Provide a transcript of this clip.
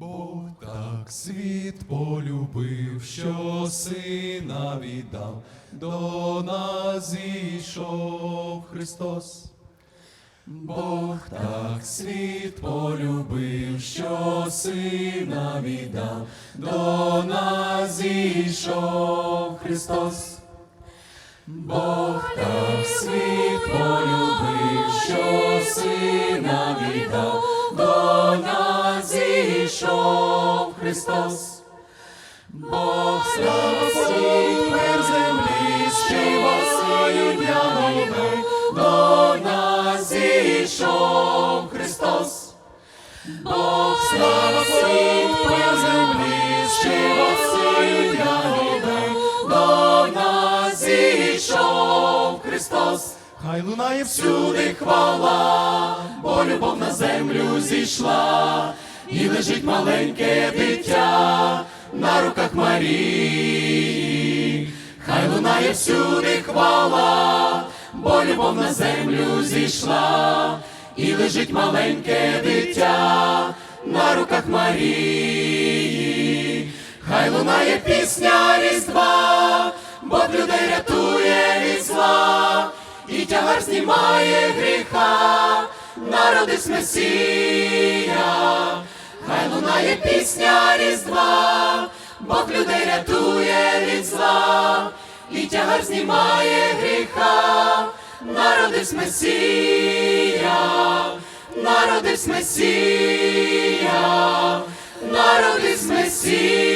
Бог так світ полюбив, що сина віддав, до нас зійшов Христос. Бог так світ полюбив, що сина віддав, до нас зійшов Христос. Бог так світ полюбив, зійшов Христос. Бог світ на землі, що сину віддав, до нас зійшов Христос. Бог світ на землі, що сину віддав, до нас зійшов Христос. Хай лунає всюди хвала, бо любов на землю зійшла, і лежить маленьке дитя на руках Марії. Хай лунає всюди хвала, бо любов на землю зійшла, і лежить маленьке дитя на руках Марії. Хай лунає пісня Різдва, Бог людей рятує від зла, і тягар знімає гріха, народись Месія. Хай лунає пісня Різдва, Бог людей рятує від зла, і тягар знімає гріха, народись Месія, народись Месія, народись Месія.